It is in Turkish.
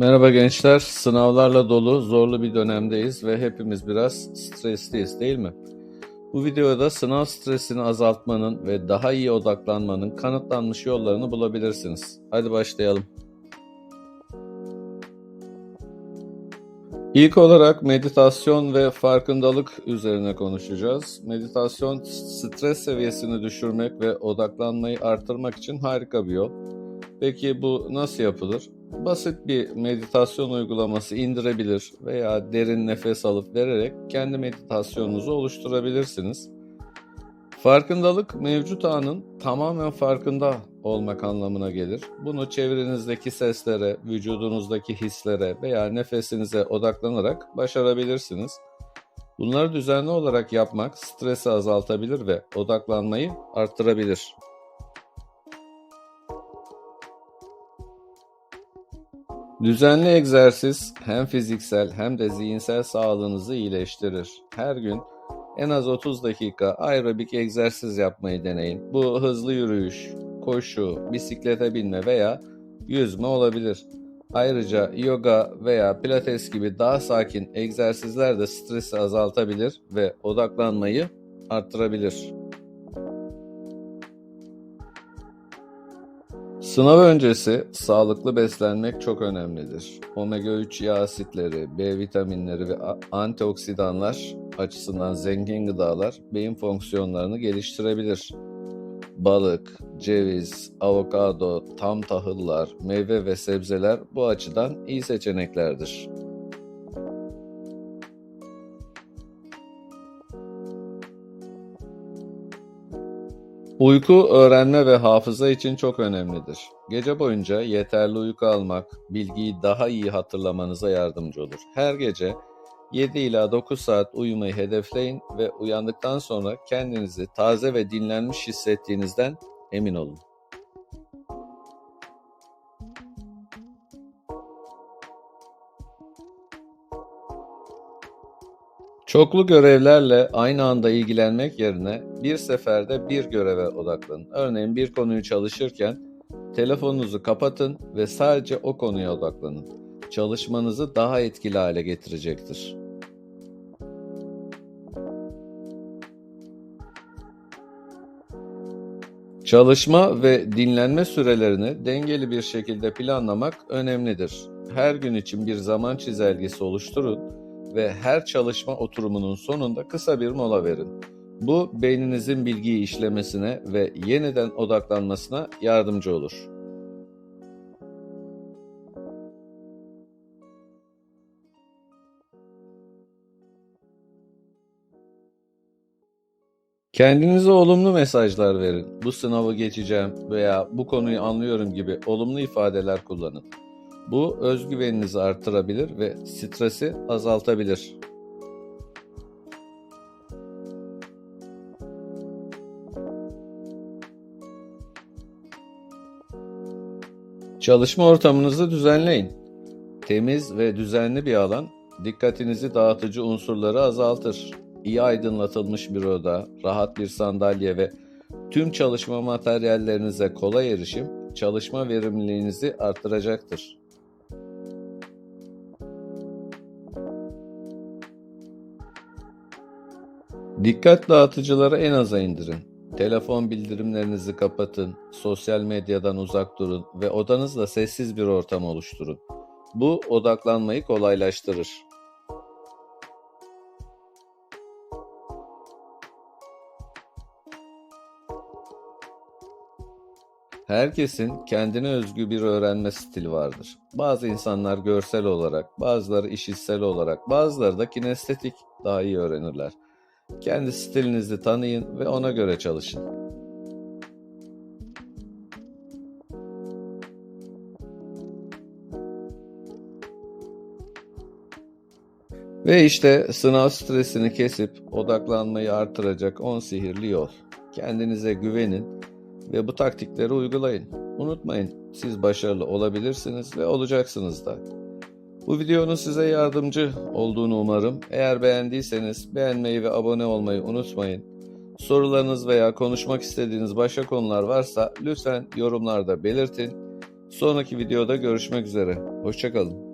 Merhaba gençler. Sınavlarla dolu, zorlu bir dönemdeyiz ve hepimiz biraz stresliyiz değil mi? Bu videoda sınav stresini azaltmanın ve daha iyi odaklanmanın kanıtlanmış yollarını bulabilirsiniz. Hadi başlayalım. İlk olarak meditasyon ve farkındalık üzerine konuşacağız. Meditasyon stres seviyesini düşürmek ve odaklanmayı artırmak için harika bir yol. Peki bu nasıl yapılır? Basit bir meditasyon uygulaması indirebilir veya derin nefes alıp vererek kendi meditasyonunuzu oluşturabilirsiniz. Farkındalık mevcut anın tamamen farkında olmak anlamına gelir. Bunu çevrenizdeki seslere, vücudunuzdaki hislere veya nefesinize odaklanarak başarabilirsiniz. Bunları düzenli olarak yapmak stresi azaltabilir ve odaklanmayı arttırabilir. Düzenli egzersiz hem fiziksel hem de zihinsel sağlığınızı iyileştirir. Her gün en az 30 dakika aerobik egzersiz yapmayı deneyin. Bu hızlı yürüyüş, koşu, bisiklete binme veya yüzme olabilir. Ayrıca yoga veya pilates gibi daha sakin egzersizler de stresi azaltabilir ve odaklanmayı arttırabilir. Sınav öncesi sağlıklı beslenmek çok önemlidir. Omega 3 yağ asitleri, B vitaminleri ve antioksidanlar açısından zengin gıdalar beyin fonksiyonlarını geliştirebilir. Balık, ceviz, avokado, tam tahıllar, meyve ve sebzeler bu açıdan iyi seçeneklerdir. Uyku öğrenme ve hafıza için çok önemlidir. Gece boyunca yeterli uyku almak bilgiyi daha iyi hatırlamanıza yardımcı olur. Her gece 7 ila 9 saat uyumayı hedefleyin ve uyandıktan sonra kendinizi taze ve dinlenmiş hissettiğinizden emin olun. Çoklu görevlerle aynı anda ilgilenmek yerine bir seferde bir göreve odaklanın. Örneğin bir konuyu çalışırken telefonunuzu kapatın ve sadece o konuya odaklanın. Çalışmanızı daha etkili hale getirecektir. Çalışma ve dinlenme sürelerini dengeli bir şekilde planlamak önemlidir. Her gün için bir zaman çizelgesi oluşturun ve her çalışma oturumunun sonunda kısa bir mola verin. Bu beyninizin bilgiyi işlemesine ve yeniden odaklanmasına yardımcı olur. Kendinize olumlu mesajlar verin. Bu sınavı geçeceğim veya bu konuyu anlıyorum gibi olumlu ifadeler kullanın. Bu özgüveninizi artırabilir ve stresi azaltabilir. Çalışma ortamınızı düzenleyin. Temiz ve düzenli bir alan dikkatinizi dağıtıcı unsurları azaltır. İyi aydınlatılmış bir oda, rahat bir sandalye ve tüm çalışma materyallerinize kolay erişim çalışma verimliliğinizi artıracaktır. Dikkat dağıtıcıları en aza indirin. Telefon bildirimlerinizi kapatın, sosyal medyadan uzak durun ve odanızda sessiz bir ortam oluşturun. Bu odaklanmayı kolaylaştırır. Herkesin kendine özgü bir öğrenme stili vardır. Bazı insanlar görsel olarak, bazıları işitsel olarak, bazıları da kinestetik daha iyi öğrenirler. Kendi stilinizi tanıyın ve ona göre çalışın. Ve işte sınav stresini kesip odaklanmayı artıracak 10 sihirli yol. Kendinize güvenin ve bu taktikleri uygulayın. Unutmayın, siz başarılı olabilirsiniz ve olacaksınız da. Bu videonun size yardımcı olduğunu umarım. Eğer beğendiyseniz beğenmeyi ve abone olmayı unutmayın. Sorularınız veya konuşmak istediğiniz başka konular varsa lütfen yorumlarda belirtin. Sonraki videoda görüşmek üzere. Hoşçakalın.